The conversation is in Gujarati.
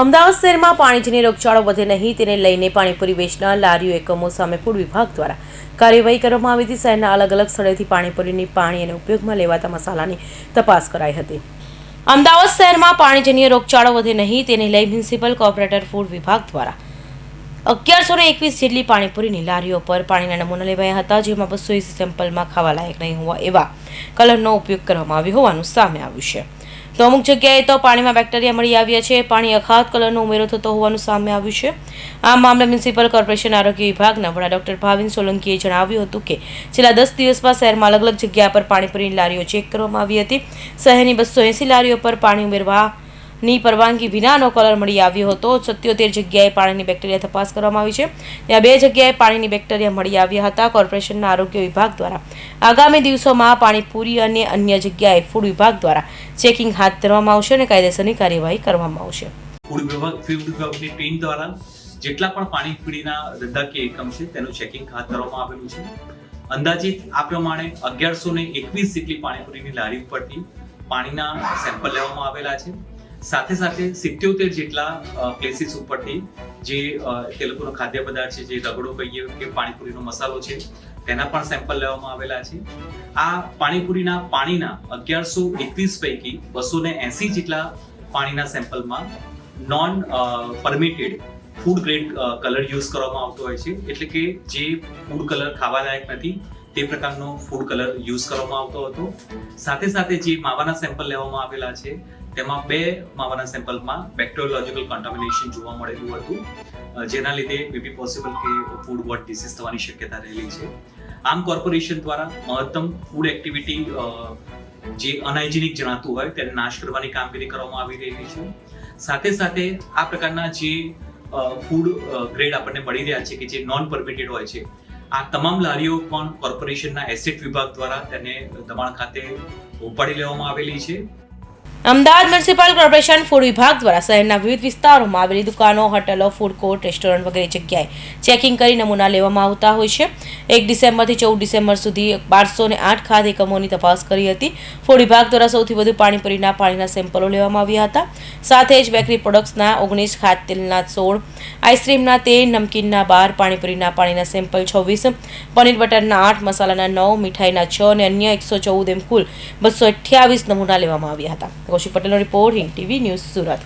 અમદાવાદ શહેરમાં પાણીજન્ય રોગચાળો વધે નહીં તેને લઈને પાણીપુરી વેચનાર લારીઓ એકમો સામે ફૂડ વિભાગ દ્વારા કાર્યવાહી કરવામાં આવી હતી. શહેરના અલગ અલગ સ્થળેથી પાણીપુરીની પાણી અને ઉપયોગમાં લેવાતા મસાલાની તપાસ કરાઈ હતી. અમદાવાદ શહેરમાં પાણીજન્ય રોગચાળો વધે નહીં તેને લઈ મ્યુનિસિપલ કોર્પોરેટર ફૂડ વિભાગ દ્વારા અગિયારસો ને એકવીસ જેટલી પાણીપુરીની લારીઓ પર પાણીના નમૂના લેવાયા હતા, જેમાં બસો એસી સેમ્પલમાં ખાવા લાયક નહીં હોવા એવા કલરનો ઉપયોગ કરવામાં આવ્યો હોવાનું સામે આવ્યું છે. તો અમુક જગ્યાએ તો પાણીમાં બેક્ટેરિયા મળી આવ્યા છે, પાણી અખાત કલરનો ઉમેરો થતો હોવાનું સામે આવ્યું છે. આ મામલે મ્યુનિસિપલ કોર્પોરેશન આરોગ્ય વિભાગના વડા ડોક્ટર ભાવિન સોલંકીએ જણાવ્યું હતું કે, છેલ્લા દસ દિવસમાં શહેરમાં અલગ અલગ જગ્યા પર પાણીપુરીની લારીઓ ચેક કરવામાં આવી હતી. શહેરની બસો એંસી લારીઓ પર પાણી ઉમેરવાની પરવાનગી વિનાનો કલર મળી આવ્યો હતો. સત્યોતેર જગ્યાએ પાણીની બેક્ટેરિયા તપાસ કરવામાં આવી છે. ત્યાં બે જગ્યાએ પાણીની બેક્ટેરિયા મળી આવ્યા હતા કોર્પોરેશનના આરોગ્ય વિભાગ દ્વારા. આગામી દિવસોમાં પાણીપુરી અને અન્ય જગ્યાએ ફૂડ વિભાગ દ્વારા ચેકિંગ હાથ ધરવામાં આવશે અને કાયદેસરની કાર્યવાહી કરવામાં આવશે. ફૂડ વિભાગ ફૂડ વિભાગની ટીમ દ્વારા જેટલા પણ પાણીપુરીના ધંધાકીય એકમ છે, તેનું ચેકિંગ હાથ ધરવામાં આવેલું છે. અંદાજિત આ પ્રમાણે અગિયારસો ને એકવીસ જેટલી પાણીપુરીની લારી ઉપરથી પાણીના સેમ્પલ લેવામાં આવેલા છે. સાથે સાથે સિત્યોતેર જેટલા પ્લેસીસ ઉપરથી જે તે લોકોનો ખાદ્ય પદાર્થ છે, જે રગડો કહીએ કે પાણીપુરીનો મસાલો છે, તેના પણ સેમ્પલ લેવામાં આવેલા છે. આ પાણીપુરીના પાણીના અગિયારસો એકવીસ પૈકી બસો ને એસી જેટલા પાણીના સેમ્પલમાં non permitted food grade colour use કરવામાં આવતો હોય છે. એટલે કે જે ફૂડ કલર ખાવાલાયક નથી, તે પ્રકારનો ફૂડ કલર યુઝ કરવામાં આવતો હતો. સાથે સાથે જે માવાના સેમ્પલ લેવામાં આવેલા છે તેમાં બે માવાના સેમ્પલમાં બેક્ટેરિયોલોજિકલ કોન્ટામિનેશન જોવા મળેલું હતું જેના લીધે મે બી પોસિબલ કે ફૂડ વોટ ડિસીઝ થવાની શક્યતા રહેલી છે. આમ કોર્પોરેશન દ્વારા મહત્તમ ફૂડ એક્ટિવિટી જે અનહાઇજેનિક જણાતું હોય તેને નાશ કરવાની કામગીરી કરવામાં આવી રહેલી છે. સાથે સાથે આ પ્રકારના જે ફૂડ ગ્રેડ આપણને મળી રહ્યા છે કે જે નોન પરમિટેડ હોય છે, આ તમામ લારીઓ પણ કોર્પોરેશનના એસેટ વિભાગ દ્વારા તેને દબાણ ખાતે ઉપાડી લેવામાં આવેલી છે. અમદાવાદ મ્યુનિસિપલ કોર્પોરેશન ફૂડ વિભાગ દ્વારા શહેરના વિવિધ વિસ્તારોમાં આવેલી દુકાનો, હોટલો, ફૂડ કોર્ટ, રેસ્ટોરન્ટ વગેરે જગ્યાએ ચેકિંગ કરી નમૂના લેવામાં આવતા હોય છે. એક ડિસેમ્બરથી ચૌદ ડિસેમ્બર સુધી બારસો ને આઠ ખાદ એકમોની તપાસ કરી હતી. ફૂડ વિભાગ દ્વારા સૌથી વધુ પાણીપુરીના પાણીના સેમ્પલો લેવામાં આવ્યા હતા. સાથે જ બેકરી પ્રોડક્ટ્સના ઓગણીસ ખાદ્ય તેલના સોળ, આઈસ્ક્રીમના તેર, નમકીનના બાર પાણીપુરીના પાણીના સેમ્પલ છવ્વીસ, પનીર બટરના આઠ, મસાલાના નવ, મીઠાઈના છ અને અન્ય એકસો ચૌદ એમ કુલ બસો અઠ્યાવીસ નમૂના લેવામાં આવ્યા હતા. કૌશિક પટેલનો report Hind TV news Surat.